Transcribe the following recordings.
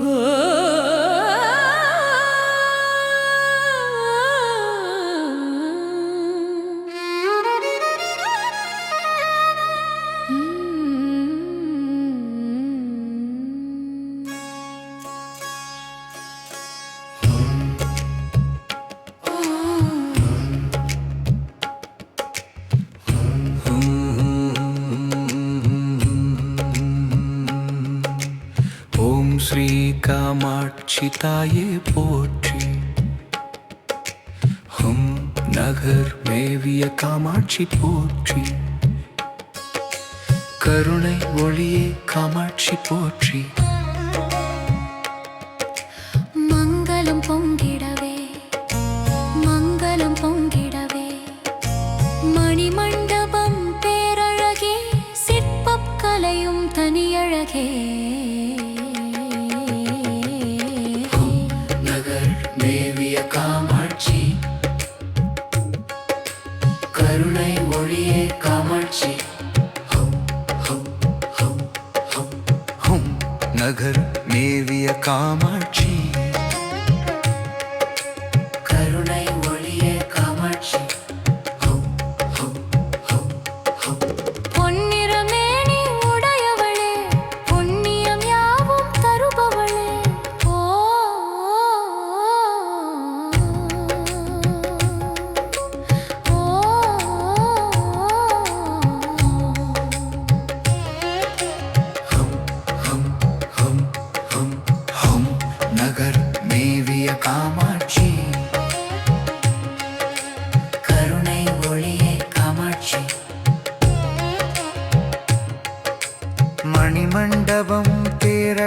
Oh. Kamakshi தாயே போற்றி. ஹும் நகர் மேவிய காமாட்சி போற்றி. கருணை ஒளியே காமாட்சி போற்றி. காமாட்சி. கருணை ஒளியே காமாட்சி. நகர் மேவிய காமாட்சி.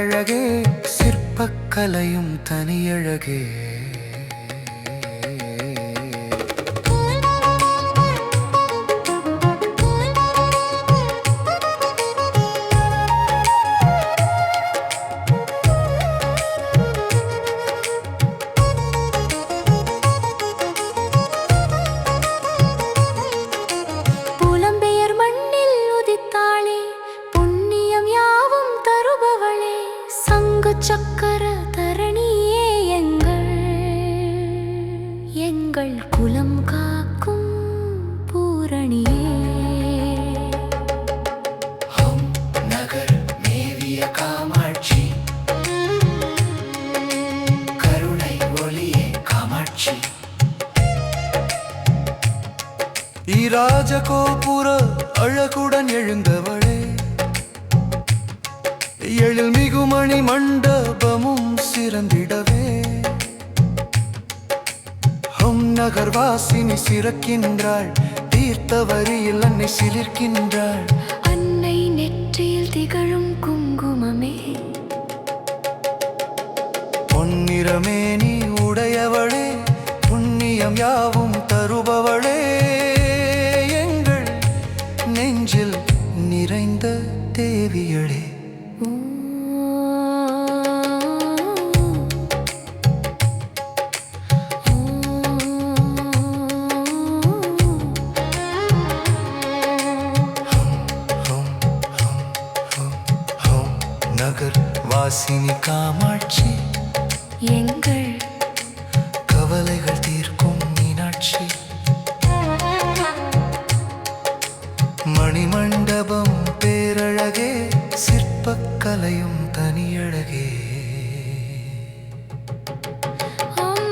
அழகே சிற்பக்கலையும் தனியழகே. தரணியே எங்கள் எங்கள் குலம் காக்கும் பூரணியே. நகர் மேவிய காமாட்சி. கருணை ஒளியே காமாட்சி. அழகுடன் எழுந்தவளே. எழில் மிகுமணி மண்டபமும் சிறந்திடவே. ஹம் நகர்வாசினி சிறக்கின்றாள் தீர்த்தவரியில் அன்னை சிலிர்க்கின்றாள். அன்னை நெற்றியில் திகழும் குங்குமமே. பொன்னிறமே நீ உடையவளே புண்ணியம் யாவும் தருபவளே. நகர் வாசினி காமாட்சி. எங்கள் கவலைகள் தீர்க்கும் மீனாட்சி. மணிமண்டபம் பேரழகே சிற்பக்கலையும் தனியழகே. ஓம்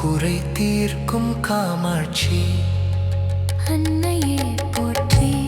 குறை தீர்க்கும் காமாட்சி. அன்னையே போற்றி.